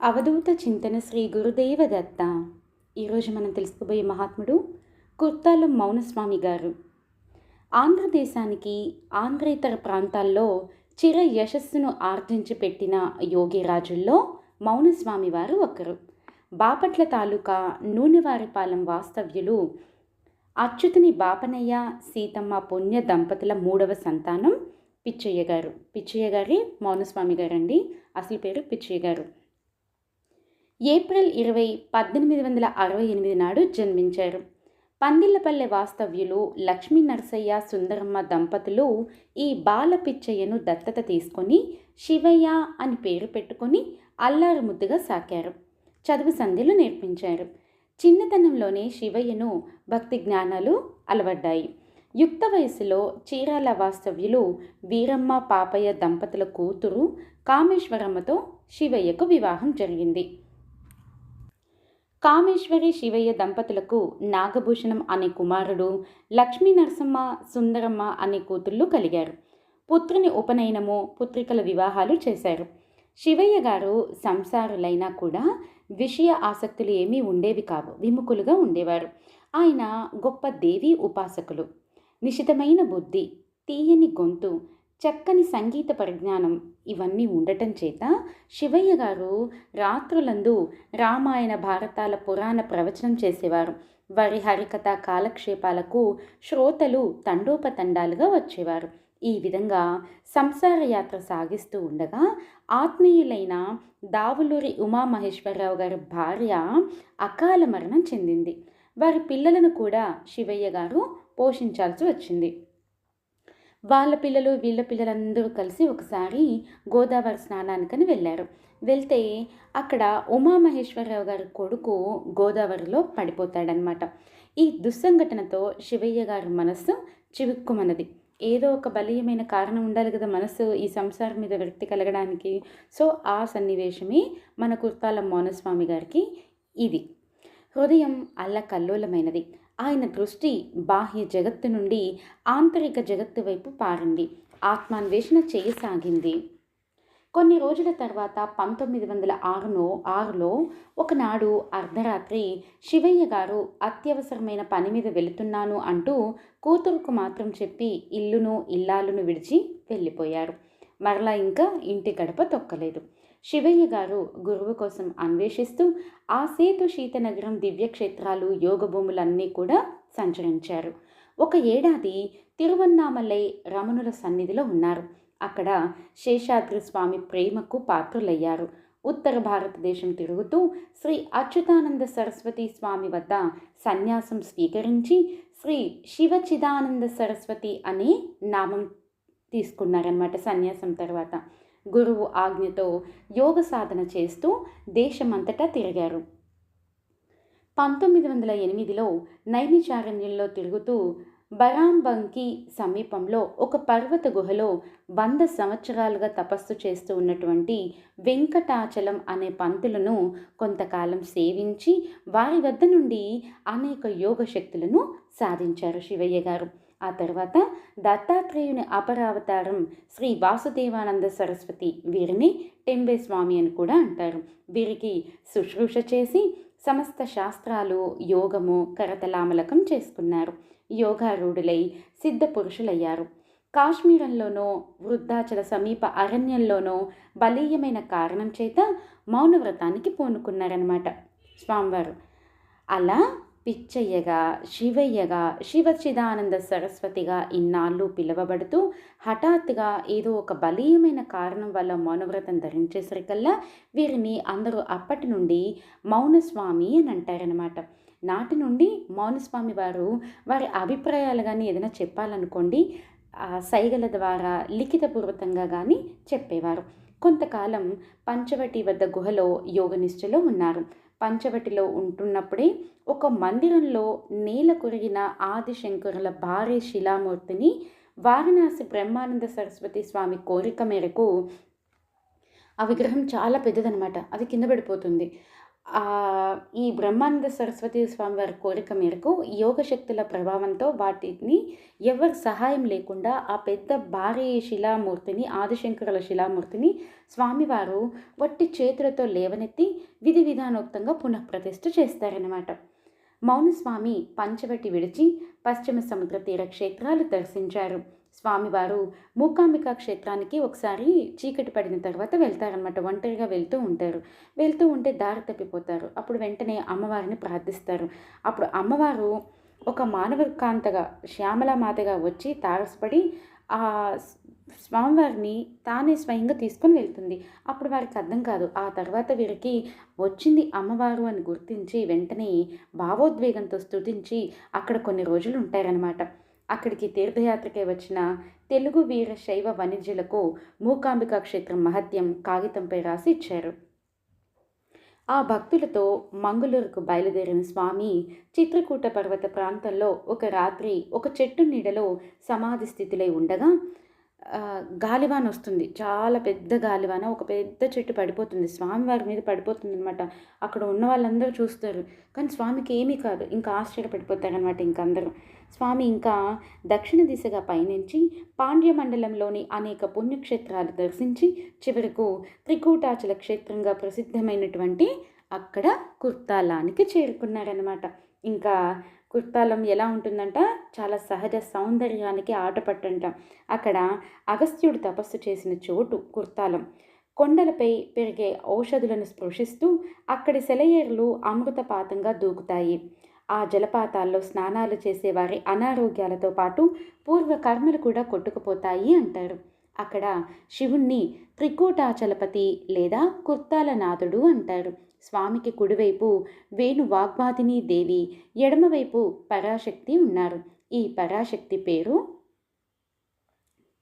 అవధూత చింతన శ్రీ గురుదేవ దత్త. ఈరోజు మనం తెలుసుకోబోయే మహాత్ముడు కుర్తాలం మౌనస్వామి గారు. ఆంధ్రదేశానికి ఆంధ్రేతర ప్రాంతాల్లో చిర యశస్సును ఆర్జించి పెట్టిన యోగిరాజుల్లో మౌనస్వామి వారు ఒకరు. బాపట్ల తాలూకా నూనెవారిపాలెం వాస్తవ్యులు అచ్యుతిని బాపనయ్య సీతమ్మ పుణ్య దంపతుల మూడవ సంతానం పిచ్చయ్య గారు. పిచ్చయ్య గారి మౌనస్వామి గారండి. అసలు పేరు పిచ్చయ్య గారు. ఏప్రిల్ ఇరవై పద్దెనిమిది వందల అరవై ఎనిమిది నాడు జన్మించారు. పందిళ్ళపల్లె వాస్తవ్యులు లక్ష్మీ నరసయ్య సుందరమ్మ దంపతులు ఈ బాల పిచ్చయ్యను దత్తత తీసుకొని శివయ్య అని పేరు పెట్టుకొని అల్లారు ముద్దుగా సాకారు. చదువు సంధ్యలు నేర్పించారు. చిన్నతనంలోనే శివయ్యను భక్తి జ్ఞానాలు అలవడ్డాయి. యుక్త వయసులో చీరాల వాస్తవ్యులు వీరమ్మ పాపయ్య దంపతుల కూతురు కామేశ్వరమ్మతో శివయ్యకు వివాహం జరిగింది. కామేశ్వరి శివయ్య దంపతులకు నాగభూషణం అనే కుమారుడు లక్ష్మీ నరసమ్మ సుందరమ్మ అనే కూతుళ్ళు కలిగారు. పుత్రుని ఉపనయనము పుత్రికల వివాహాలు చేశారు. శివయ్య గారు సంసారులైనా కూడా విషయ ఆసక్తులు ఏమీ ఉండేవి కావు విముఖులుగా ఉండేవారు. ఆయన గొప్ప దేవీ ఉపాసకులు. నిశితమైన బుద్ధి తీయని గొంతు చక్కని సంగీత పరిజ్ఞానం ఇవన్నీ ఉండటం చేత శివయ్య గారు రాత్రులందు రామాయణ భారతాల పురాణ ప్రవచనం చేసేవారు. వారి హరికథ కాలక్షేపాలకు శ్రోతలు తండోపతండాలుగా వచ్చేవారు. ఈ విధంగా సంసార యాత్ర సాగిస్తూ ఉండగా ఆత్మీయులైన దావులూరి ఉమామహేశ్వరరావు గారి భార్య అకాల మరణం చెందింది. వారి పిల్లలను కూడా శివయ్య గారు పోషించాల్సి వచ్చింది. వాళ్ళ పిల్లలు వీళ్ళ పిల్లలందరూ కలిసి ఒకసారి గోదావరి స్నానానికని వెళ్ళారు. వెళ్తే అక్కడ ఉమామహేశ్వరరావు గారి కొడుకు గోదావరిలో పడిపోతాడనమాట ఈ దుస్సంఘటనతో శివయ్య గారి మనస్సు చివుక్కుమన్నది. ఏదో ఒక బలీయమైన కారణం ఉండాలి కదా మనసు ఈ సంసారం మీద వ్యక్తి కలగడానికి. సో ఆ సన్నివేశమే మన కుర్తాల మౌనస్వామి గారికి ఇది. హృదయం అల్లకల్లోలమైనది. ఆయన దృష్టి బాహ్య జగత్తు నుండి ఆంతరిక జగత్తు వైపు పారింది. ఆత్మాన్వేషణ చేయసాగింది. కొన్ని రోజుల తర్వాత పంతొమ్మిది వందల ఆరులో ఆరులో ఒకనాడు అర్ధరాత్రి శివయ్య గారు అత్యవసరమైన పని మీద వెళుతున్నాను అంటూ కూతురుకు మాత్రం చెప్పి ఇల్లును ఇల్లాలును విడిచి వెళ్ళిపోయారు. మరలా ఇంకా ఇంటి గడప తొక్కలేదు. శివయ్య గారు గురువు కోసం అన్వేషిస్తూ ఆ సేతు శీతనగరం దివ్యక్షేత్రాలు యోగ భూములన్నీ కూడా సంచరించారు. ఒక ఏడాది తిరువన్నామలై రమణుల సన్నిధిలో ఉన్నారు. అక్కడ శేషాద్రి స్వామి ప్రేమకు పాత్రులయ్యారు. ఉత్తర భారతదేశం తిరుగుతూ శ్రీ అచ్యుతానంద సరస్వతి స్వామి వద్ద సన్యాసం స్వీకరించి శ్రీ శివచిదానంద సరస్వతి అనే నామం తీసుకున్నారన్నమాట సన్యాసం తర్వాత. గురువు ఆజ్ఞతో యోగ సాధన చేస్తూ దేశమంతటా తిరిగారు. పంతొమ్మిది వందల ఎనిమిదిలో నైమిచారణ్యంలో తిరుగుతూ బరాంబంకి సమీపంలో ఒక పర్వత గుహలో వంద సంవత్సరాలుగా తపస్సు చేస్తూ ఉన్నటువంటి వెంకటాచలం అనే పంతులను కొంతకాలం సేవించి వారి వద్ద నుండి అనేక యోగ శక్తులను సాధించారు శివయ్య గారు. ఆ తర్వాత దత్తాత్రేయుని అపరావతారం శ్రీ వాసుదేవానంద సరస్వతి వీరిని టెంబే స్వామి అని కూడా అంటారు. వీరికి శుశ్రూష చేసి సమస్త శాస్త్రాలు యోగము కరతలామలకం చేసుకున్నారు. యోగారూఢులై సిద్ధ పురుషులయ్యారు కాశ్మీరంలోనో వృద్ధాచల సమీప అరణ్యంలోనో బలీయమైన కారణం చేత మౌనవ్రతానికి పూనుకున్నారనమాట స్వామివారు. అలా పిచ్చయ్యగా శివయ్యగా శివచిదానంద సరస్వతిగా ఇన్నాళ్ళు పిలువబడుతూ హఠాత్తుగా ఏదో ఒక బలీయమైన కారణం వల్ల మౌనవ్రతం ధరించేసరికల్లా వీరిని అందరూ అప్పటి నుండి మౌనస్వామి అని అంటారనమాట నాటి నుండి మౌనస్వామి వారు వారి అభిప్రాయాలు కానీ ఏదైనా చెప్పాలనుకోండి సైగల ద్వారా లిఖితపూర్వకంగా కానీ చెప్పేవారు. కొంతకాలం పంచవటి వద్ద గుహలో యోగనిష్టలో ఉన్నారు. పంచవటిలో ఉంటున్నప్పుడే ఒక మందిరంలో నేల కొరిగిన ఆదిశంకరుల భారీ శిలామూర్తిని వారణాసి బ్రహ్మానంద సరస్వతి స్వామి కోరిక మేరకు ఆ విగ్రహం చాలా పెద్దదనమాట అది కింద పడిపోతుంది. ఈ బ్రహ్మానంద సరస్వతి స్వామి వారి కోరిక మేరకు యోగ శక్తుల ప్రభావంతో వాటిని ఎవరి సహాయం లేకుండా ఆ పెద్ద భారీ శిలామూర్తిని ఆదిశంకరుల శిలామూర్తిని స్వామివారు వట్టి చేతులతో లేవనెత్తి విధి విధానోక్తంగా పునఃప్రతిష్ఠ చేస్తారన్నమాట. మౌనస్వామి పంచవటి విడిచి పశ్చిమ సముద్ర తీర క్షేత్రాలు దర్శించారు. స్వామివారు మూకాంబికా క్షేత్రానికి ఒకసారి చీకటి పడిన తర్వాత వెళ్తారనమాట ఒంటరిగా వెళ్తూ ఉంటారు. వెళ్తూ ఉంటే దారి తప్పిపోతారు. అప్పుడు వెంటనే అమ్మవారిని ప్రార్థిస్తారు. అప్పుడు అమ్మవారు ఒక మానవ కాంతగా శ్యామల మాతగా వచ్చి తారసపడి ఆ స్వామివారిని తానే స్వయంగా తీసుకొని వెళ్తుంది. అప్పుడు వారికి అర్థం కాదు. ఆ తర్వాత వీరికి వచ్చింది అమ్మవారు అని గుర్తించి వెంటనే భావోద్వేగంతో స్తుతించి అక్కడ కొన్ని రోజులు ఉంటారనమాట అక్కడికి తీర్థయాత్రకే వచ్చిన తెలుగు వీర శైవ వణిజ్యులకు మూకాంబికా క్షేత్రం మహత్యం కాగితంపై రాసి ఇచ్చారు. ఆ భక్తులతో మంగళూరుకు బయలుదేరిన స్వామి చిత్రకూట పర్వత ప్రాంతంలో ఒక రాత్రి ఒక చెట్టు నీడలో సమాధి స్థితిలో ఉండగా గాలివాన వస్తుంది. చాలా పెద్ద గాలివాన ఒక పెద్ద చెట్టు పడిపోతుంది. స్వామివారి మీద పడిపోతుంది అనమాట అక్కడ ఉన్న వాళ్ళందరూ చూస్తారు. కానీ స్వామికి ఏమీ కాదు. ఇంకా ఆశ్చర్యపడిపోతారనమాట ఇంకందరూ. స్వామి ఇంకా దక్షిణ దిశగా పయనించి పాండ్య మండలంలోని అనేక పుణ్యక్షేత్రాలు దర్శించి చివరకు త్రికూటాచల క్షేత్రంగా ప్రసిద్ధమైనటువంటి అక్కడ కుర్తాలానికి చేరుకున్నారనమాట ఇంకా కుర్తాలం ఎలా ఉంటుందంట? చాలా సహజ సౌందర్యానికి ఆటపట్టంట. అక్కడ అగస్త్యుడు తపస్సు చేసిన చోటు కుర్తాలం. కొండలపై పెరిగే ఔషధులను స్పృశిస్తూ అక్కడి సెలయేరులు అమృతపాతంగా దూకుతాయి. ఆ జలపాతాల్లో స్నానాలు చేసేవారి అనారోగ్యాలతో పాటు పూర్వ కర్మలు కూడా కొట్టుకుపోతాయి అంటారు. అక్కడ శివుణ్ణి త్రికూటాచలపతి లేదా కుర్తాల నాథుడు అంటారు. స్వామికి కుడివైపు వేణు వాగ్వాదిని దేవి ఎడమవైపు పరాశక్తి ఉన్నారు. ఈ పరాశక్తి పేరు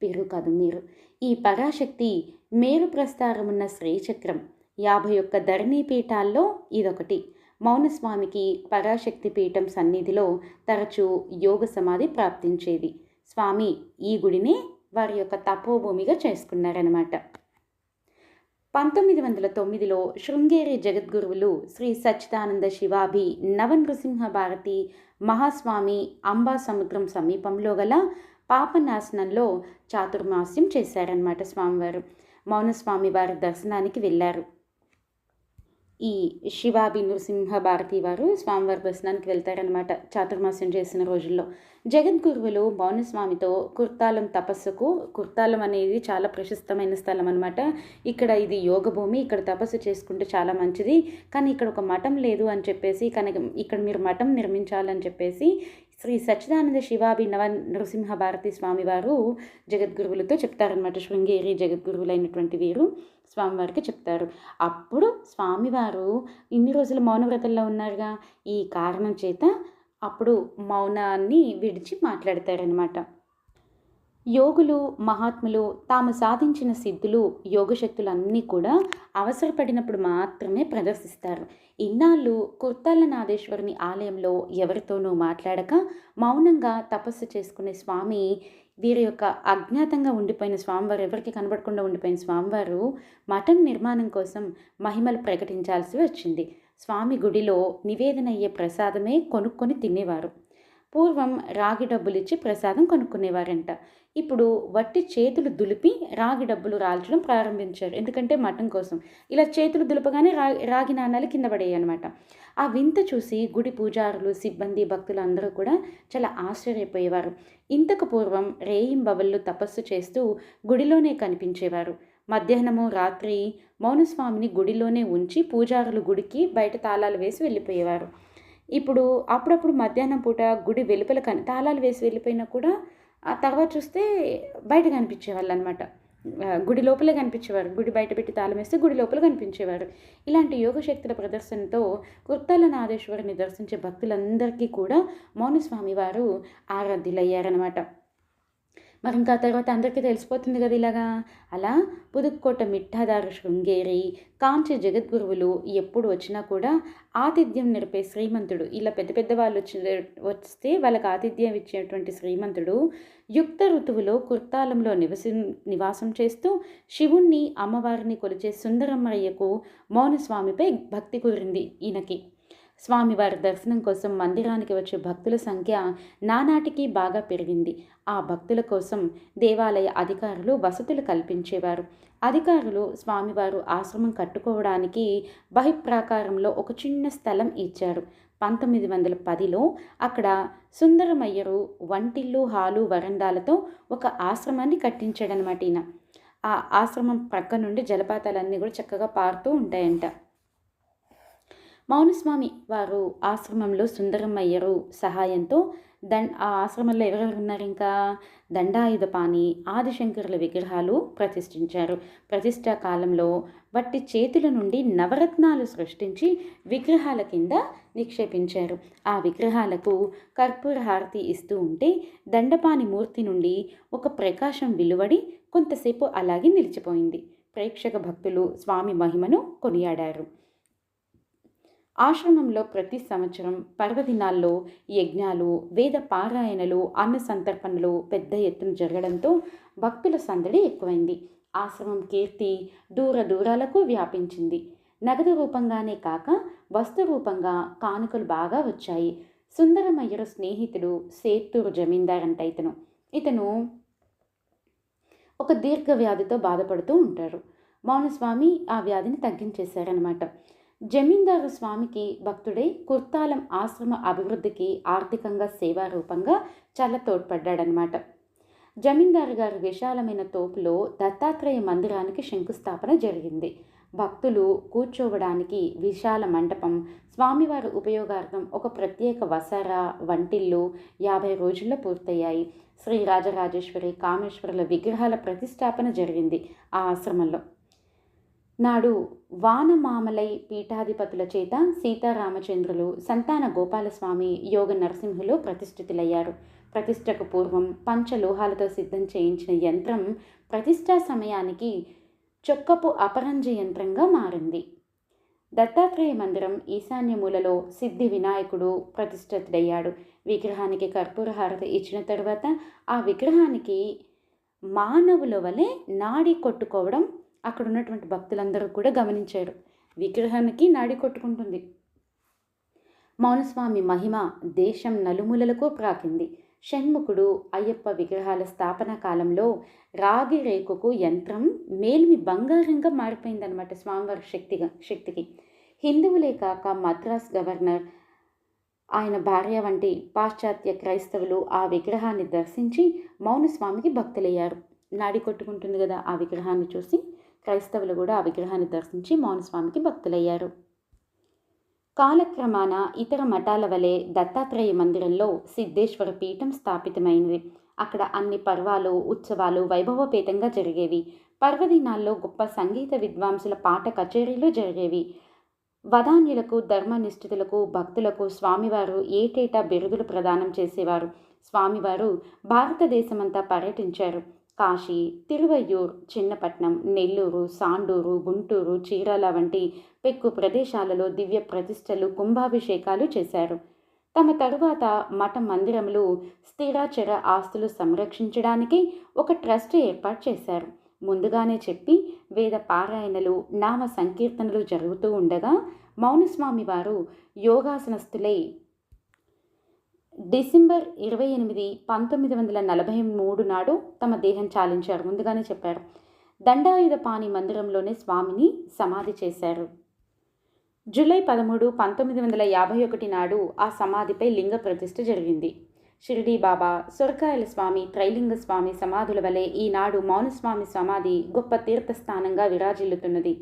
పేరు కాదు మీరు. ఈ పరాశక్తి మేరు ప్రస్తారమున్న శ్రీచక్రం. యాభై ఒక్క ధరణీ పీఠాల్లో ఇదొకటి. మౌనస్వామికి పరాశక్తి పీఠం సన్నిధిలో తరచూ యోగ సమాధి ప్రాప్తించేది. స్వామి ఈ గుడిని వారి యొక్క తపోభూమిగా చేసుకున్నారనమాట పంతొమ్మిది వందల తొమ్మిదిలో శృంగేరి జగద్గురువులు శ్రీ సచ్చిదానంద శివాభి నవనృసింహ భారతి మహాస్వామి అంబా సముద్రం సమీపంలో గల పాపనాశనంలో చాతుర్మాస్యం చేశారనమాట స్వామివారు. మౌనస్వామి వారి దర్శనానికి వెళ్ళారు. ఈ శివాబి నృసింహ భారతి వారు స్వామివారి దర్శనానికి వెళ్తారనమాట చాతుర్మాస్యం చేసిన రోజుల్లో. జగద్గురువులు మౌనస్వామితో కుర్తాలం తపస్సుకు కుర్తాలం అనేది చాలా ప్రశస్తమైన స్థలం అనమాట ఇక్కడ ఇది యోగ భూమి ఇక్కడ తపస్సు చేసుకుంటే చాలా మంచిది. కానీ ఇక్కడ ఒక మఠం లేదు అని చెప్పేసి కనుక ఇక్కడ మీరు మఠం నిర్మించాలని చెప్పేసి శ్రీ సచ్చిదానంద శివాభి నవ నృసింహ భారతి స్వామివారు జగద్గురువులతో చెప్తారనమాట శృంగేరి జగద్గురువులైనటువంటి వీరు స్వామివారికి చెప్తారు. అప్పుడు స్వామివారు ఇన్ని రోజులు మౌనవ్రతంలో ఉన్నారుగా ఈ కారణం చేత అప్పుడు మౌనాన్ని విడిచి మాట్లాడతారనమాట యోగులు మహాత్ములు తాము సాధించిన సిద్ధులు యోగశక్తులన్నీ కూడా అవసరపడినప్పుడు మాత్రమే ప్రదర్శిస్తారు. ఇన్నాళ్ళు కుర్తాల నాదేశ్వరుని ఆలయంలో ఎవరితోనూ మాట్లాడక మౌనంగా తపస్సు చేసుకునే స్వామి వీరి యొక్క అజ్ఞాతంగా ఉండిపోయిన స్వామివారు ఎవరికి కనబడకుండా ఉండిపోయిన స్వామివారు మఠం నిర్మాణం కోసం మహిమలు ప్రకటించాల్సి వచ్చింది. స్వామి గుడిలో నివేదన అయ్యే ప్రసాదమే కొనుక్కొని తినేవారు. పూర్వం రాగి డబ్బులు ఇచ్చి ప్రసాదం కొనుక్కునేవారంట. ఇప్పుడు వట్టి చేతులు దులిపి రాగి డబ్బులు రాల్చడం ప్రారంభించారు. ఎందుకంటే మటన్ కోసం. ఇలా చేతులు దులపగానే రా రాగి నాణాలు కింద పడేవి అనమాట ఆ వింత చూసి గుడి పూజారులు సిబ్బంది భక్తులు అందరూ కూడా చాలా ఆశ్చర్యపోయేవారు. ఇంతకు పూర్వం రేయింబవళ్ళు తపస్సు చేస్తూ గుడిలోనే కనిపించేవారు. మధ్యాహ్నము రాత్రి మౌనస్వామిని గుడిలోనే ఉంచి పూజారులు గుడికి బయట తాళాలు వేసి వెళ్ళిపోయేవారు. ఇప్పుడు అప్పుడప్పుడు మధ్యాహ్నం పూట గుడి వెలుపల కని తాళాలు వేసి వెళ్ళిపోయినా కూడా ఆ తర్వాత చూస్తే బయట కనిపించేవాళ్ళు అనమాట గుడి లోపలే కనిపించేవారు. గుడి బయట పెట్టి తాళం వేస్తే గుడి లోపల కనిపించేవారు. ఇలాంటి యోగ శక్తుల ప్రదర్శనతో కుర్తాల నాదేశ్వరిని దర్శించే భక్తులందరికీ కూడా మౌనస్వామి వారు ఆరాధ్యులయ్యారనమాట. మరి ఇంకా తర్వాత అందరికీ తెలిసిపోతుంది కదా ఇలాగా? అలా పుదుక్కోట మిఠాదారు శృంగేరి కాంచి జగద్గురువులు ఎప్పుడు వచ్చినా కూడా ఆతిథ్యం నిరిపే శ్రీమంతుడు. ఇలా పెద్ద పెద్ద వాళ్ళు వచ్చి వస్తే వాళ్ళకి ఆతిథ్యం ఇచ్చేటువంటి శ్రీమంతుడు యుక్త ఋతువులో కుర్తాలంలో నివసి నివాసం చేస్తూ శివుణ్ణి అమ్మవారిని కొలిచే సుందరమ్మయ్యకు మౌనస్వామిపై భక్తి కురింది ఈయనకి. స్వామివారి దర్శనం కోసం మందిరానికి వచ్చే భక్తుల సంఖ్య నానాటికి బాగా పెరిగింది. ఆ భక్తుల కోసం దేవాలయ అధికారులు వసతులు కల్పించేవారు. అధికారులు స్వామివారు ఆశ్రమం కట్టుకోవడానికి బహిప్రాకారంలో ఒక చిన్న స్థలం ఇచ్చారు. పంతొమ్మిది వందల పదిలో అక్కడ సుందరమయ్యరు వంటిల్లు హాలు వరండాలతో ఒక ఆశ్రమాన్ని కట్టించాడనమాట ఈయన. ఆ ఆశ్రమం ప్రక్క నుండి జలపాతాలన్నీ కూడా చక్కగా పారుతూ ఉంటాయంట. మౌనస్వామి వారు ఆశ్రమంలో సుందరమయ్యరు సహాయంతో దండ్ ఆ ఆశ్రమంలో ఎవరెవరు ఉన్నారు ఇంకా? దండాయుధపాణి ఆదిశంకరుల విగ్రహాలు ప్రతిష్ఠించారు. ప్రతిష్టా కాలంలో వట్టి చేతుల నుండి నవరత్నాలు సృష్టించి విగ్రహాల కింద నిక్షేపించారు. ఆ విగ్రహాలకు కర్పూర హారతి ఇస్తూ ఉంటే దండపాని మూర్తి నుండి ఒక ప్రకాశం విలువడి కొంతసేపు అలాగే నిలిచిపోయింది. ప్రేక్షక భక్తులు స్వామి మహిమను కొనియాడారు. ఆశ్రమంలో ప్రతి సంవత్సరం పర్వదినాల్లో యజ్ఞాలు వేద పారాయణలు అన్న సంతర్పణలు పెద్ద ఎత్తున జరగడంతో భక్తుల సందడి ఎక్కువైంది. ఆశ్రమం కీర్తి దూర దూరాలకు వ్యాపించింది. నగదు రూపంగానే కాక వస్తు రూపంగా కానుకలు బాగా వచ్చాయి. సుందరమయ్యరు స్నేహితుడు సేత్తూరు జమీందార్ అంట ఇతను. ఇతను ఒక దీర్ఘ వ్యాధితో బాధపడుతూ ఉంటారు. మౌనస్వామి ఆ వ్యాధిని తగ్గించేశారనమాట జమీందారు స్వామికి భక్తుడై కుర్తాలం ఆశ్రమ అభివృద్ధికి ఆర్థికంగా సేవారూపంగా చాలా తోడ్పడ్డాడనమాట జమీందారు గారి విశాలమైన తోపులో దత్తాత్రేయ మందిరానికి శంకుస్థాపన జరిగింది. భక్తులు కూర్చోవడానికి విశాల మంటపం స్వామివారి ఉపయోగార్థం ఒక ప్రత్యేక వసార వంటిల్లు యాభై రోజుల్లో పూర్తయ్యాయి. శ్రీ రాజరాజేశ్వరి కామేశ్వరుల విగ్రహాల ప్రతిష్టాపన జరిగింది ఆ ఆశ్రమంలో. నాడు వానమామలై పీఠాధిపతుల చేత సీతారామచంద్రులు సంతాన గోపాలస్వామి యోగ నరసింహులు ప్రతిష్ఠితులయ్యారు. ప్రతిష్టకు పూర్వం పంచలోహాలతో సిద్ధం చేయించిన యంత్రం ప్రతిష్టా సమయానికి చొక్కపు అపరంజ యంత్రంగా మారింది. దత్తాత్రేయ మందిరం ఈశాన్య మూలలో సిద్ధి వినాయకుడు ప్రతిష్ఠితుడయ్యాడు. విగ్రహానికి కర్పూర హారతి ఇచ్చిన తర్వాత ఆ విగ్రహానికి మానవుల వలె నాడి కొట్టుకోవడం అక్కడ ఉన్నటువంటి భక్తులందరూ కూడా గమనించారు. విగ్రహానికి నాడి కొట్టుకుంటుంది. మౌనస్వామి మహిమ దేశం నలుమూలలకు ప్రాకింది షణ్ముఖుడు అయ్యప్ప విగ్రహాల స్థాపన కాలంలో రాగి రేకుకు యంత్రం మేల్మి బంగారంగా మారిపోయిందనమాట స్వామివారి శక్తిగా శక్తికి. హిందువులే కాక మద్రాస్ గవర్నర్ ఆయన భార్య వంటి పాశ్చాత్య క్రైస్తవులు ఆ విగ్రహాన్ని దర్శించి మౌనస్వామికి భక్తులయ్యారు. నాడి కొట్టుకుంటుంది కదా ఆ విగ్రహాన్ని చూసి. క్రైస్తవులు కూడా ఆ విగ్రహాన్ని దర్శించి మౌనస్వామికి భక్తులయ్యారు. కాలక్రమాన ఇతర మఠాల వలె దత్తాత్రేయ మందిరంలో సిద్ధేశ్వర పీఠం స్థాపితమైనది. అక్కడ అన్ని పర్వాలు ఉత్సవాలు వైభవపేతంగా జరిగేవి. పర్వదినాల్లో గొప్ప సంగీత విద్వాంసుల పాట కచేరీలు జరిగేవి. వదాన్యులకు ధర్మనిష్ఠితులకు భక్తులకు స్వామివారు ఏటేటా బిరుదులు ప్రదానం చేసేవారు. స్వామివారు భారతదేశమంతా పర్యటించారు. కాశీ తిరువయ్యూర్ చిన్నపట్నం నెల్లూరు సాండూరు గుంటూరు చీరాల వంటి పెక్కు ప్రదేశాలలో దివ్య ప్రతిష్టలు కుంభాభిషేకాలు చేశారు. తమ తరువాత మఠ మందిరములు స్థిరాచర ఆస్తులు సంరక్షించడానికి ఒక ట్రస్ట్ ఏర్పాటు చేశారు. ముందుగానే చెప్పి వేద పారాయణలు నామ సంకీర్తనలు జరుగుతూ ఉండగా మౌనస్వామి వారు యోగాసనస్థులై డిసెంబర్ ఇరవై ఎనిమిది పంతొమ్మిది వందల నలభై మూడు నాడు తమ దేహం చాలించారు. ముందుగానే చెప్పారు. దండాయుధపాణి మందిరంలోనే స్వామిని సమాధి చేశారు. జూలై పదమూడు పంతొమ్మిది వందల యాభై ఒకటి నాడు ఆ సమాధిపై లింగ ప్రతిష్ఠ జరిగింది. షిరిడీ బాబా సొరకాయల స్వామి త్రైలింగ స్వామి సమాధుల వలె ఈనాడు మౌనస్వామి సమాధి గొప్ప తీర్థస్థానంగా విరాజిల్లుతున్నది.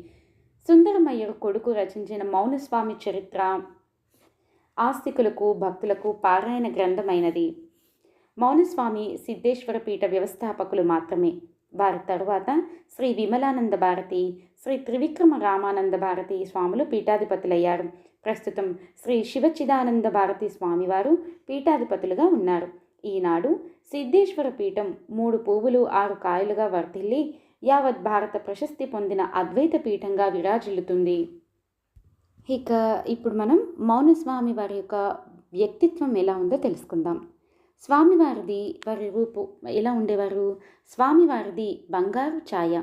సుందరమయ్యర్ కొడుకు రచించిన మౌనస్వామి చరిత్ర ఆస్తికులకు భక్తులకు పారాయణ గ్రంథమైనది. మౌనస్వామి సిద్ధేశ్వర పీఠ వ్యవస్థాపకులు మాత్రమే. వారి తరువాత శ్రీ విమలానంద భారతి శ్రీ త్రివిక్రమ రామానంద భారతి స్వాములు పీఠాధిపతులయ్యారు. ప్రస్తుతం శ్రీ శివచిదానంద భారతి స్వామివారు పీఠాధిపతులుగా ఉన్నారు. ఈనాడు సిద్ధేశ్వర పీఠం మూడు పువ్వులు ఆరు కాయలుగా వర్తిల్లి యావత్ భారత ప్రశస్తి పొందిన అద్వైత పీఠంగా విరాజిల్లుతుంది. ఇక ఇప్పుడు మనం మౌనస్వామి వారి యొక్క వ్యక్తిత్వం ఎలా ఉందో తెలుసుకుందాం. స్వామివారిది వారి రూపు ఎలా ఉండేవారు? స్వామివారిది బంగారు ఛాయ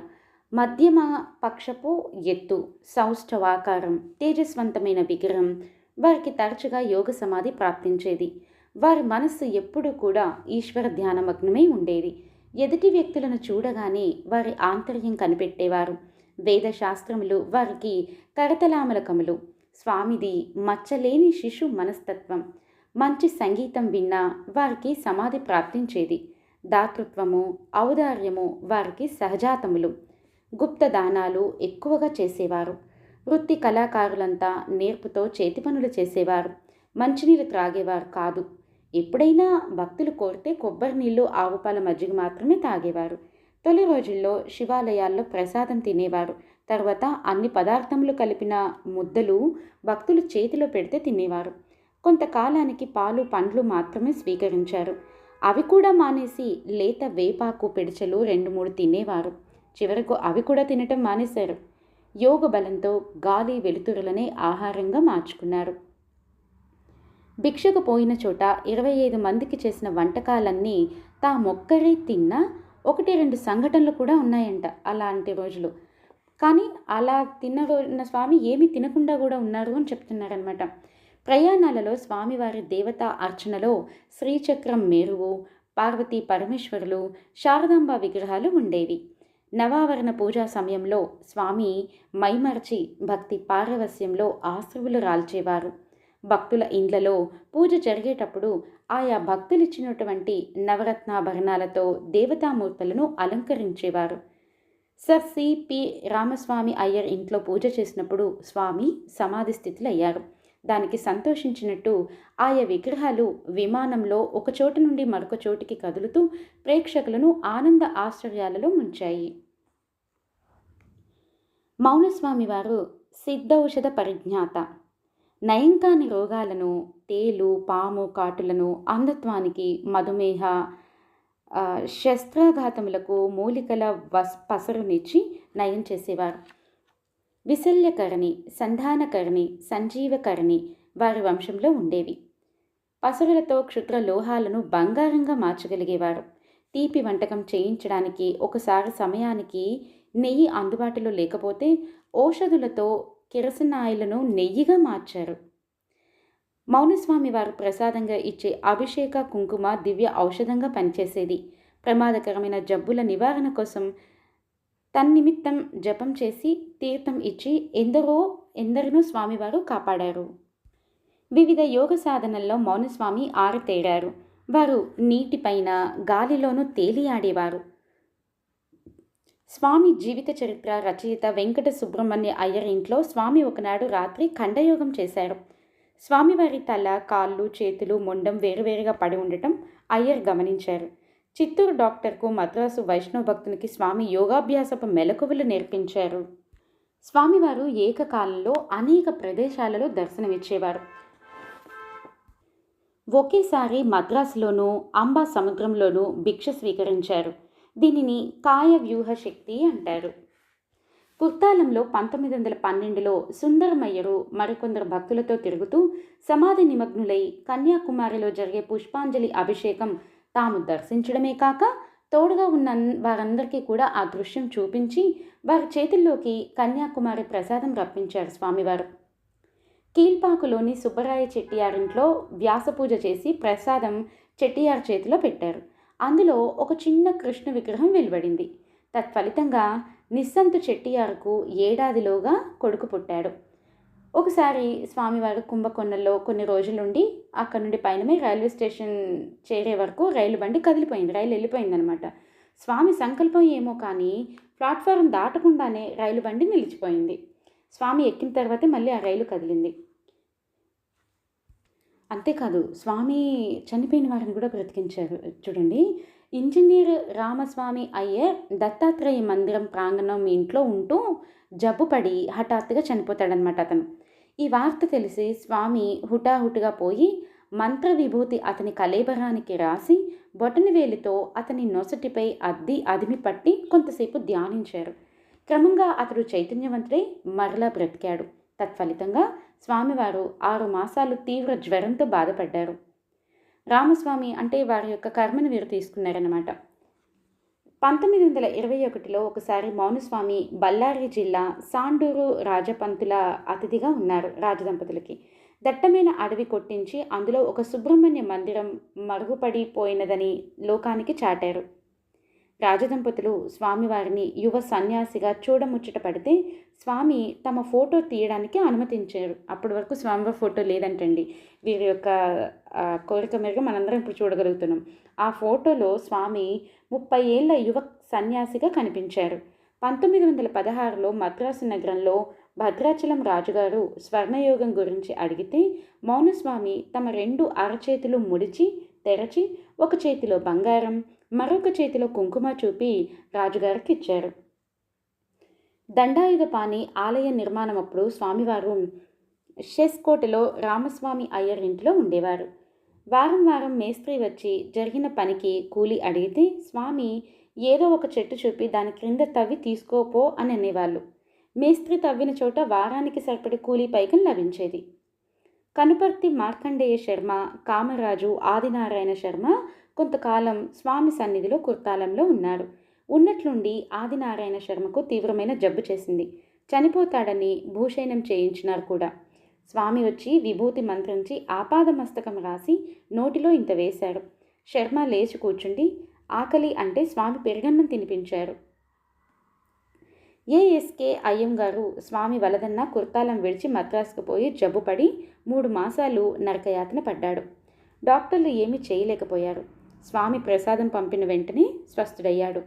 మధ్యమ పక్షపు ఎత్తు సౌష్ఠవాకారం తేజస్వంతమైన విగ్రహం వారికి తరచుగా యోగ సమాధి ప్రాప్తించేది. వారి మనస్సు ఎప్పుడూ కూడా ఈశ్వర ధ్యానమగ్నమై ఉండేది. ఎదుటి వ్యక్తులను చూడగానే వారి ఆంతర్యం కనిపెట్టేవారు. వేదశాస్త్రములు వారికి కరతలామలకములు. స్వామిది మచ్చలేని శిశు మనస్తత్వం. మంచి సంగీతం విన్నా వారికి సమాధి ప్రాప్తించేది. దాతృత్వము ఔదార్యము వారికి సహజాతములు. గుప్త దానాలు ఎక్కువగా చేసేవారు. వృత్తి కళాకారులంతా నేర్పుతో చేతి పనులు చేసేవారు. మంచినీళ్ళు త్రాగేవారు కాదు. ఎప్పుడైనా భక్తులు కోరితే కొబ్బరి నీళ్ళు ఆవుపాల మజ్జిగ మాత్రమే తాగేవారు. తొలి రోజుల్లో శివాలయాల్లో ప్రసాదం తినేవారు. తర్వాత అన్ని పదార్థములు కలిపిన ముద్దలు భక్తులు చేతిలో పెడితే తినేవారు. కొంతకాలానికి పాలు పండ్లు మాత్రమే స్వీకరించారు. అవి కూడా మానేసి లేత వేపాకు పిడిచలు రెండు మూడు తినేవారు. చివరకు అవి కూడా తినటం మానేశారు. యోగ బలంతో గాలి వెలుతురులనే ఆహారంగా మార్చుకున్నారు. భిక్షకు పోయిన చోట ఇరవై ఐదు మందికి చేసిన వంటకాలన్నీ తామొక్కరే తిన్నా ఒకటి రెండు సంఘటనలు కూడా ఉన్నాయంట అలాంటి రోజులు. కానీ అలా తిన్న స్వామి ఏమి తినకుండా కూడా ఉన్నారు అని చెప్తున్నారనమాట ప్రయాణాలలో స్వామివారి దేవతా అర్చనలో శ్రీచక్రం మేరువు పార్వతీ పరమేశ్వరులు శారదాంబ విగ్రహాలు ఉండేవి. నవావరణ పూజా సమయంలో స్వామి మైమర్చి భక్తి పారవస్యంలో ఆశ్రువులు రాల్చేవారు. భక్తుల ఇండ్లలో పూజ జరిగేటప్పుడు ఆయా భక్తులిచ్చినటువంటి నవరత్నాభరణాలతో దేవతామూర్తులను అలంకరించేవారు. సర్ సిపి రామస్వామి అయ్యర్ ఇంట్లో పూజ చేసినప్పుడు స్వామి సమాధి స్థితులయ్యారు. దానికి సంతోషించినట్టు ఆయా విగ్రహాలు విమానంలో ఒక చోటు నుండి మరొక చోటికి కదులుతూ ప్రేక్షకులను ఆనంద ఆశ్చర్యాలలో ముంచాయి. మౌనస్వామి వారు సిద్ధౌషధ పరిజ్ఞాత. నయంకాని రోగాలను తేలు పాము కాటులను అంధత్వానికి మధుమేహ శస్త్రాఘాతములకు మూలికల వస్ పసరునిచ్చి నయం చేసేవారు. విశల్యకరణి సంధానకరణి సంజీవకరణి వారి వంశంలో ఉండేవి. పసరులతో క్షుద్ర లోహాలను బంగారంగా మార్చగలిగేవారు. తీపి వంటకం చేయించడానికి ఒకసారి సమయానికి నెయ్యి అందుబాటులో లేకపోతే ఔషధులతో కిరసనాయిలను నెయ్యిగా మార్చారు. మౌనస్వామి వారు ప్రసాదంగా ఇచ్చే అభిషేక కుంకుమ దివ్య ఔషధంగా పనిచేసేది. ప్రమాదకరమైన జబ్బుల నివారణ కోసం తన్నిమిత్తం జపం చేసి తీర్థం ఇచ్చి ఎందరో ఎందరినో స్వామివారు కాపాడారు. వివిధ యోగ సాధనల్లో మౌనస్వామి ఆరతేడారు వారు నీటిపైన గాలిలోనూ తేలియాడేవారు. స్వామి జీవిత చరిత్ర రచయిత వెంకట సుబ్రహ్మణ్య అయ్యర్ ఇంట్లో స్వామి ఒకనాడు రాత్రి ఖండయోగం చేశారు. స్వామివారి తల కాళ్ళు చేతులు మొండం వేరువేరుగా పడి ఉండటం అయ్యర్ గమనించారు. చిత్తూరు డాక్టర్కు మద్రాసు వైష్ణవ భక్తునికి స్వామి యోగాభ్యాసపు మెలకువలు నేర్పించారు. స్వామివారు ఏకకాలంలో అనేక ప్రదేశాలలో దర్శనమిచ్చేవారు. ఒకేసారి మద్రాసులోనూ అంబా సముద్రంలోనూ భిక్ష స్వీకరించారు. దీనిని కాయ వ్యూహ శక్తి అంటారు. కుర్తాలంలో పంతొమ్మిది వందల పన్నెండులో సుందరమయ్యరు మరికొందరు భక్తులతో తిరుగుతూ సమాధి నిమగ్నులై కన్యాకుమారిలో జరిగే పుష్పాంజలి అభిషేకం తాము దర్శించడమే కాక తోడుగా ఉన్న వారందరికీ కూడా ఆ దృశ్యం చూపించి వారి చేతుల్లోకి కన్యాకుమారి ప్రసాదం రప్పించారు స్వామివారు. కీల్పాకులోని సుబ్బరాయ చెట్టియారింట్లో వ్యాసపూజ చేసి ప్రసాదం చెట్టియార్ చేతిలో పెట్టారు. అందులో ఒక చిన్న కృష్ణ విగ్రహం వెలువడింది. తత్ఫలితంగా నిస్సంతు చెట్టియారుకు ఏడాదిలోగా కొడుకు పుట్టాడు. ఒకసారి స్వామివారు కుంభకొండల్లో కొన్ని రోజులుండి అక్కడ నుండి పైనమే రైల్వే స్టేషన్ చేరే వరకు రైలు బండి కదిలిపోయింది. రైలు వెళ్ళిపోయిందనమాట స్వామి సంకల్పం ఏమో కానీ ప్లాట్ఫారం దాటకుండానే రైలు బండి నిలిచిపోయింది. స్వామి ఎక్కిన తర్వాతే మళ్ళీ ఆ రైలు కదిలింది. అంతేకాదు స్వామి చనిపోయిన వారిని కూడా బ్రతికించారు చూడండి. ఇంజనీర్ రామస్వామి అయ్యర్ దత్తాత్రేయ మందిరం ప్రాంగణం ఇంట్లో ఉంటూ జబ్బుపడి హఠాత్తుగా చనిపోతాడనమాట అతను. ఈ వార్త తెలిసి స్వామి హుటాహుటిగా పోయి మంత్ర విభూతి అతని కలేబరానికి రాసి బొటనవేలితో అతని నొసటిపై అద్ది అదిమి పట్టి కొంతసేపు ధ్యానించారు. క్రమంగా అతడు చైతన్యవంతుడై మరలా బ్రతికాడు. తత్ఫలితంగా స్వామివారు ఆరు మాసాలు తీవ్ర జ్వరంతో బాధపడ్డారు. రామస్వామి అంటే వారి యొక్క కర్మను వీరు తీసుకున్నారన్నమాట. పంతొమ్మిది వందల ఇరవై ఒకటిలో ఒకసారి మౌనస్వామి బళ్ళారి జిల్లా సాండూరు రాజపంతుల అతిథిగా ఉన్నారు రాజదంపతులకి. దట్టమైన అడవి కొట్టించి అందులో ఒక సుబ్రహ్మణ్య మందిరం మరుగుపడిపోయినదని లోకానికి చాటారు. రాజదంపతులు స్వామివారిని యువ సన్యాసిగా చూడముచ్చట పడితే స్వామి తమ ఫోటో తీయడానికి అనుమతించారు. అప్పటి వరకు స్వామివారి ఫోటో లేదంటండి. వీరి యొక్క కోరిక మేరకు మనందరం ఇప్పుడు చూడగలుగుతున్నాం. ఆ ఫోటోలో స్వామి ముప్పై ఏళ్ళ యువ సన్యాసిగా కనిపించారు. పంతొమ్మిది వందల పదహారులో మద్రాసు నగరంలో భద్రాచలం రాజుగారు స్వర్ణయోగం గురించి అడిగితే మౌనస్వామి తమ రెండు అరచేతులు ముడిచి తెరచి ఒక చేతిలో బంగారం మరొక చేతిలో కుంకుమ చూపి రాజుగారికి ఇచ్చారు దండాయుధపాణి ఆలయ నిర్మాణం అప్పుడు స్వామివారు షెస్కోటలో రామస్వామి అయ్యర్ ఇంట్లో ఉండేవారు. వారం వారం మేస్త్రి వచ్చి జరిగిన పనికి కూలి అడిగితే స్వామి ఏదో ఒక చెట్టు చూపి దాని క్రింద తవ్వి తీసుకోపో అని అనేవాళ్ళు. మేస్త్రి తవ్విన చోట వారానికి సరిపడి కూలీ పైకం లభించేది. కనుపర్తి మార్కండేయ శర్మ కామరాజు ఆదినారాయణ శర్మ కొంతకాలం స్వామి సన్నిధిలో కుర్తాలంలో ఉన్నారు ఉన్నట్లుండి ఆదినారాయణ శర్మకు తీవ్రమైన జబ్బు చేసింది. చనిపోతాడని భూషయనం చేయించినారు కూడా. స్వామి వచ్చి విభూతి మంత్రించి ఆపాదమస్తకం రాసి నోటిలో ఇంత వేశారు శర్మ లేచి కూర్చుండి ఆకలి అంటే స్వామి పెరుగన్నం తినిపించారు ఏఎస్కే అయ్యంగారు స్వామి వలదన్న కుర్తాలం విడిచి మద్రాసుకు పోయి జబ్బుపడి మూడు మాసాలు నరకయాతన పడ్డాడు. డాక్టర్లు ఏమీ చేయలేకపోయారు. స్వామి ప్రసాదం పంపిన వెంటనే స్వస్థుడయ్యాడు.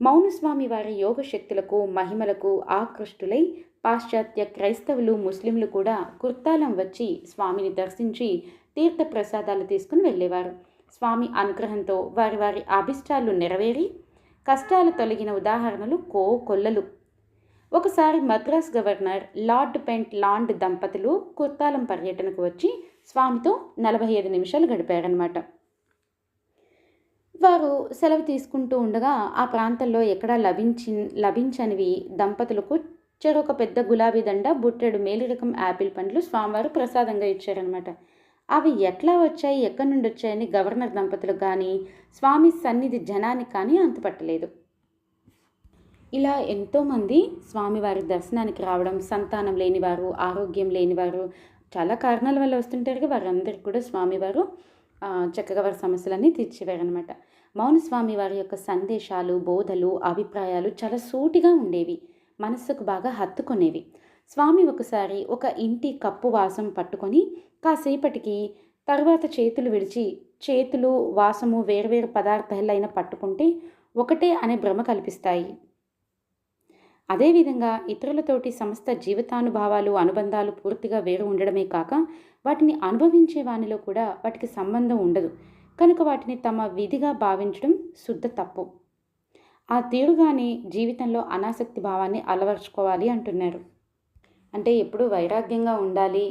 మౌనస్వామి వారి యోగ శక్తులకు మహిమలకు ఆకృష్టులై పాశ్చాత్య క్రైస్తవులు ముస్లింలు కూడా కుర్తాలం వచ్చి స్వామిని దర్శించి తీర్థ ప్రసాదాలు తీసుకుని వెళ్ళేవారు. స్వామి అనుగ్రహంతో వారి వారి అభిష్టాలు నెరవేరి కష్టాలు తొలగిన ఉదాహరణలు కో కొల్లలు. ఒకసారి Madras governor lord Pentland దంపతులు కుర్తాలం పర్యటనకు వచ్చి స్వామితో నలభై ఐదు నిమిషాలు గడిపారనమాట వారు సెలవు తీసుకుంటూ ఉండగా ఆ ప్రాంతంలో ఎక్కడా లభించి లభించనివి దంపతులకు చెరొక పెద్ద గులాబీ దండ బుట్టెడు మేలు రకం యాపిల్ పండ్లు స్వామివారు ప్రసాదంగా ఇచ్చారనమాట అవి ఎట్లా వచ్చాయి ఎక్కడి నుండి వచ్చాయని గవర్నర్ దంపతులకు కానీ స్వామి సన్నిధి జనానికి కానీ అంతుపట్టలేదు. ఇలా ఎంతోమంది స్వామివారి దర్శనానికి రావడం సంతానం లేనివారు ఆరోగ్యం లేనివారు చాలా కారణాల వల్ల వస్తుంటారు వారందరికీ కూడా స్వామివారు చక్కగా వారి సమస్యలన్నీ తీర్చేవారనమాట మౌనస్వామి వారి యొక్క సందేశాలు బోధలు అభిప్రాయాలు చాలా సూటిగా ఉండేవి. మనస్సుకు బాగా హత్తుకునేవి. స్వామి ఒకసారి ఒక ఇంటి కప్పు వాసం పట్టుకొని కాసేపటికి తర్వాత చేతులు విడిచి చేతులు వాసము వేర్వేరు పదార్థాలైనా పట్టుకుంటే ఒకటే అనే భ్రమ కల్పిస్తాయి. అదేవిధంగా ఇతరులతోటి సమస్త జీవితానుభావాలు అనుబంధాలు పూర్తిగా వేరు ఉండడమే కాక వాటిని అనుభవించే వానిలో కూడా వాటికి సంబంధం ఉండదు. కనుక వాటిని తమ విధిగా భావించడం శుద్ధ తప్పు. ఆ తీరుగానే జీవితంలో అనాసక్తి భావాన్ని అలవర్చుకోవాలి అంటున్నారు. అంటే ఎప్పుడు వైరాగ్యంగా ఉండాలి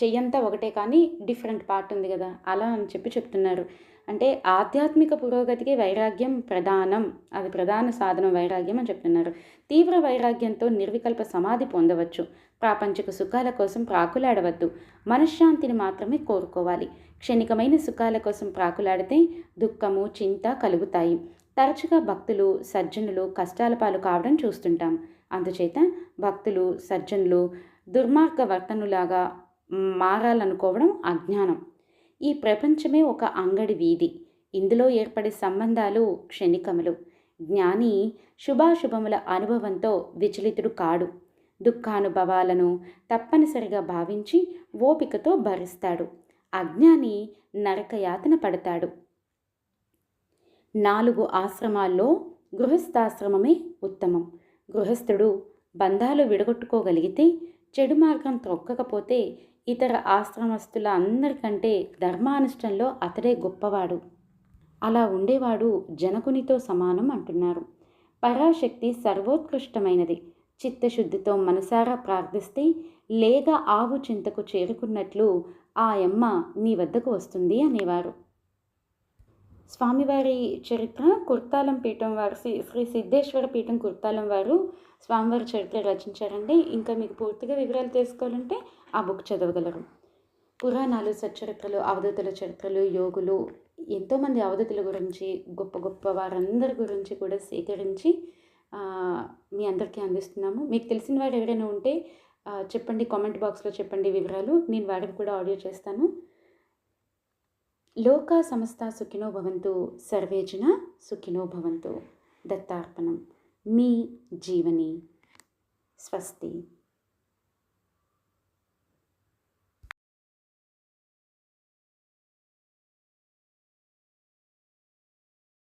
చెయ్యంతా ఒకటే కానీ డిఫరెంట్ పార్ట్ ఉంది కదా అలా అని చెప్పి చెప్తున్నారు. అంటే ఆధ్యాత్మిక పురోగతికి వైరాగ్యం ప్రధానం అది ప్రధాన సాధనం వైరాగ్యం అని చెప్తున్నారు. తీవ్ర వైరాగ్యంతో నిర్వికల్ప సమాధి పొందవచ్చు. ప్రాపంచిక సుఖాల కోసం ప్రాకులాడవద్దు. మనశ్శాంతిని మాత్రమే కోరుకోవాలి. క్షణికమైన సుఖాల కోసం ప్రాకులాడితే దుఃఖము చింత కలుగుతాయి. తరచుగా భక్తులు సజ్జనులు కష్టాల పాలు కావడం చూస్తుంటాం. అందుచేత భక్తులు సజ్జనులు దుర్మార్గ వర్తనులాగా మారాలనుకోవడం అజ్ఞానం. ఈ ప్రపంచమే ఒక అంగడి వీధి. ఇందులో ఏర్పడే సంబంధాలు క్షణికములు. జ్ఞాని శుభాశుభముల అనుభవంతో విచలితుడు కాడు. దుఃఖానుభవాలను తప్పనిసరిగా భావించి ఓపికతో భరిస్తాడు. అజ్ఞాని నరకయాతన పడతాడు. నాలుగు ఆశ్రమాల్లో గృహస్థాశ్రమమే ఉత్తమం. గృహస్థుడు బంధాలు విడగొట్టుకోగలిగితే చెడు మార్గం త్రొక్కకపోతే ఇతర ఆశ్రమస్తుల అందరికంటే ధర్మానుష్టంలో అతడే గొప్పవాడు. అలా ఉండేవాడు జనకునితో సమానం అంటున్నారు. పరాశక్తి సర్వోత్కృష్టమైనది. చిత్తశుద్ధితో మనసారా ప్రార్థిస్తే లేగ ఆవు చింతకు చేరుకున్నట్లు ఆ అమ్మ మీ వద్దకు వస్తుంది అనేవారు. స్వామివారి చరిత్ర కుర్తాలం పీఠం వారు శ్రీ శ్రీ సిద్ధేశ్వర పీఠం కుర్తాలం వారు స్వామివారి చరిత్ర రచించారండి. ఇంకా మీకు పూర్తిగా వివరాలు తెలుసుకోవాలంటే ఆ బుక్ చదవగలరు. పురాణాలు సచ్చరిత్రలు అవధతుల చరిత్రలు యోగులు ఎంతోమంది అవధతుల గురించి గొప్ప గొప్ప వారందరి గురించి కూడా సేకరించి మీ అందరికీ అందిస్తున్నాము. మీకు తెలిసిన వారు ఎవరైనా ఉంటే చెప్పండి కామెంట్ బాక్స్లో చెప్పండి వివరాలు. నేను వారికి కూడా ఆడియో చేస్తాను. లోక సమస్త సుఖినో భవంతు సర్వేజన సుఖినో భవంతు. దత్తార్పణం. మీ జీవని. స్వస్తి.